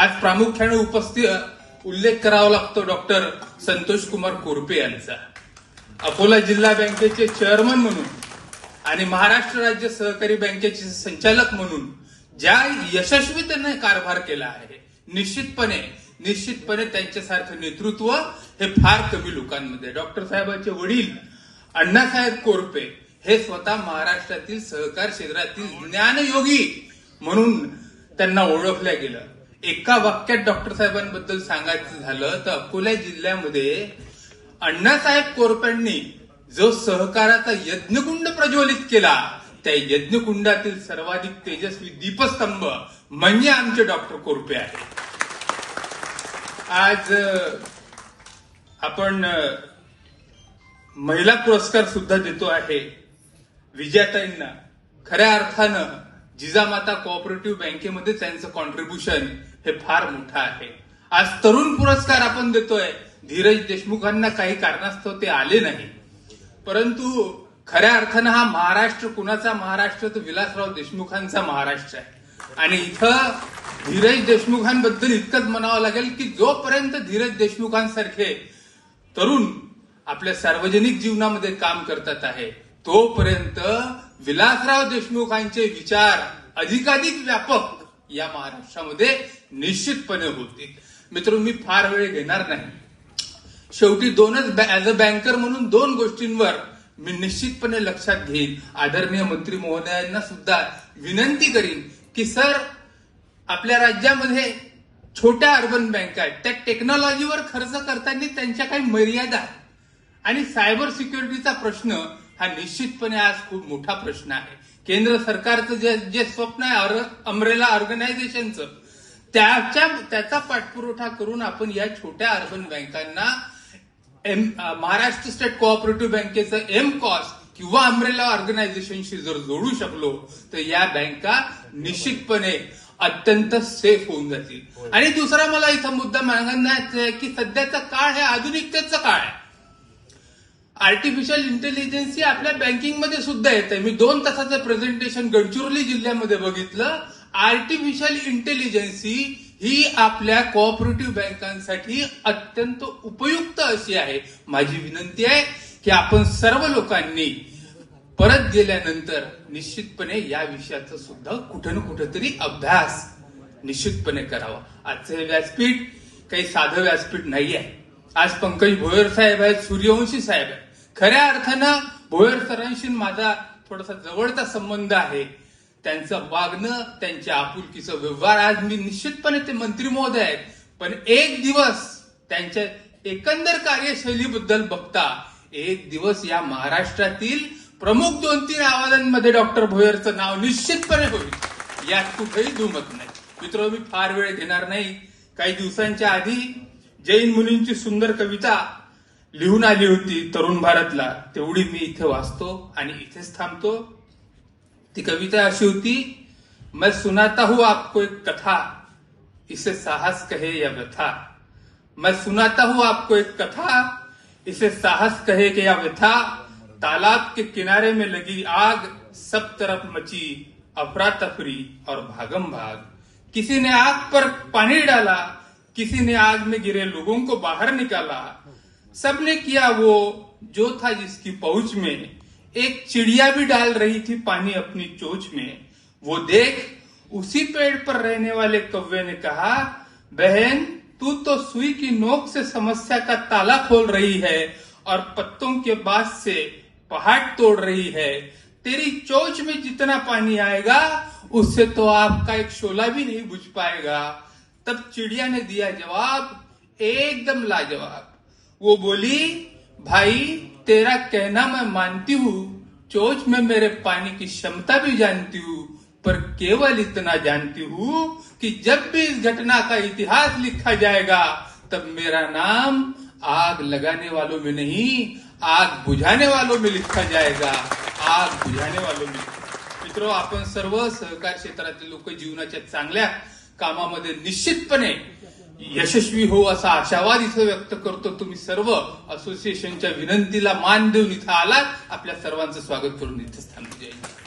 आज प्रामुख्याने उपस्थित उल्लेख करावा लागतो डॉक्टर संतोष कुमार कोरपे यांचा. अकोला जिल्हा बँकेचे चेअरमन म्हणून आणि महाराष्ट्र राज्य सहकारी बँकेचे संचालक म्हणून ज्या यशस्वीतेने कारभार केला आहे निश्चितपणे निश्चितपणे त्यांच्यासारखं नेतृत्व हे फार कमी लोकांमध्ये. डॉक्टर साहेबांचे वडील अण्णासाहेब कोरपे हे स्वतः महाराष्ट्रातील सहकार क्षेत्रातील ज्ञानयोगी म्हणून त्यांना ओळखल्या गेलं. एका वाक्यात डॉक्टर साहेबांबद्दल सांगायचं झालं तर अकोला जिल्ह्यामध्ये अण्णासाहेब कोरपेंनी जो सहकाराचा यज्ञकुंड प्रज्वलित केला त्या यज्ञकुंडातील सर्वाधिक तेजस्वी दीपस्तंभ म्हणजे आमचे डॉक्टर कोरपे आहे आज आपण महिला पुरस्कार सुद्धा देतो आहे विजयाताईंना. खऱ्या अर्थानं जिजामाता कोऑपरेटिव्ह बँकेमध्ये त्यांचं कॉन्ट्रीब्युशन हे फार मोठं आहे. आज तरुण पुरस्कार आपण देतोय. धीरज देशमुखांना काही कारणास्तव ते आले नाही. परंतु खऱ्या अर्थानं हा महाराष्ट्र कुणाचा महाराष्ट्र? तर विलासराव देशमुखांचा महाराष्ट्र आहे. आणि इथं धीरज देशमुखांबद्दल इतकंच म्हणावं लागेल की जोपर्यंत धीरज देशमुखांसारखे तरुण आपल्या सार्वजनिक जीवनामध्ये काम करतात आहे तोपर्यंत विलासराव देशमुखांचे विचार अधिकाधिक व्यापक या महाराष्ट्रामध्ये निश्चितपणे होतील मित्र मी फार वेळ घेणार नाही. शेवटी दोनच ऍज अ बँकर म्हणून दोन गोष्टींवर मी निश्चितपणे लक्षात घेईन. आदरणीय मंत्री महोदयांना सुद्धा विनंती करीन की सर आपल्या राज्यामध्ये छोट्या अर्बन बँका आहेत. त्या टेक्नॉलॉजीवर खर्च करताना त्यांच्या काही मर्यादा आहेत. आणि सायबर सिक्युरिटीचा प्रश्न हा निश्चितपणे आज खूप मोठा प्रश्न आहे. केंद्र सरकारचं जे जे स्वप्न आहे अमरेला ऑर्गनायझेशनचं त्याच्या त्याचा पाठपुरवठा करून आपण या छोट्या अर्बन बँकांना एम महाराष्ट्र स्टेट कोऑपरेटिव्ह बँकेचं एम कॉस किंवा अमरेला ऑर्गनायझेशनशी जर जोडू शकलो तर या बँका निश्चितपणे अत्यंत सेफ होऊन जातील. आणि दुसरा मला इथं मुद्दा मागायचा आहे की सध्याचा काळ हे आधुनिकतेचा काळ आहे. आर्टिफिशियल इंटेलिजन्सी आपल्या बँकिंगमध्ये सुद्धा येत आहे मी दोन तासाचं प्रेझेंटेशन गडचिरोली जिल्ह्यामध्ये बघितलं. आर्टिफिशियल इंटेलिजन्सी ही आपल्या कोऑपरेटिव्ह बँकांसाठी अत्यंत उपयुक्त अशी आहे. माझी विनंती आहे की आपण सर्व लोकांनी परत गेल्यानंतर निश्चितपणे या विषयाचा सुद्धा कुठं ना कुठेतरी अभ्यास निश्चितपणे करावा. आजचं हे व्यासपीठ काही साधं व्यासपीठ नाही आहे आज पंकज भोयर साहेब आहेत सूर्यवंशी साहेब आहेत. खऱ्या अर्थानं भोयर सरांशी माझा थोडासा जवळचा संबंध आहे. त्यांचं वागणं त्यांच्या आपुलकीचं व्यवहार आज मी निश्चितपणे ते मंत्री महोदय आहेत. पण एक दिवस त्यांच्या एकंदर कार्यशैलीबद्दल बघता एक दिवस या महाराष्ट्रातील प्रमुख दोन तीन आवाजांमध्ये डॉक्टर भोयरचं नाव निश्चितपणे होईल. यात कुठेही दुमत नाही. मित्र मी फार वेळ घेणार नाही. काही दिवसांच्या आधी जैन मुनींची सुंदर कविता लिहून आली होती तरुण भारतला. तेवढी मी इथे वाचतो आणि इथेच थांबतो. ती कविता अशी होती, मैं सुनाता हूँ आपको एक कथा, इसे साहस कहे या व्यथा। मैं सुनाता हूँ आपको एक कथा, इसे साहस कहे कि या व्यथा। तालाब के किनारे में लगी आग, सब तरफ़ मची अफरा तफरी और भागम भाग। किसी ने आग पर पानी डाला, किसी ने आग में गिरे लोगों को बाहर निकाला। सबने किया वो जो था जिसकी पहुँच में एक चिड़िया भी डाल रही थी पानी अपनी चोच में। वो देख, उसी पेड़ पर रहने वाले कौवे ने कहा, बहन, तू तो सुई की नोक से समस्या का ताला खोल रही है और पत्तों के बाद से पहाड़ तोड़ रही है। तेरी चोच में जितना पानी आएगा, उससे तो आपका एक शोला भी नहीं बुझ पाएगा। तब चिड़िया ने दिया जवाब, एकदम लाजवाब। वो बोली, भाई तेरा कहना मैं मानती हूँ, चोच में मेरे पानी की क्षमता भी जानती हूँ, पर केवल इतना जानती हूँ कि जब भी इस घटना का इतिहास लिखा जाएगा, तब मेरा नाम आग लगाने वालों में नहीं, आग बुझाने वालों में लिखा जाएगा। आग बुझाने वालों में। मित्रो, आपण सर्व सहकार क्षेत्रातील लोक जीवनाच्या चांगल्या कामामध्ये निश्चितपणे यशस्वी हो असा आशावाद इथं व्यक्त करतो. तुम्ही सर्व असोसिएशनच्या विनंतीला मान देऊन इथं आलात. आपल्या सर्वांचं स्वागत करून इथं स्थान द्यायचं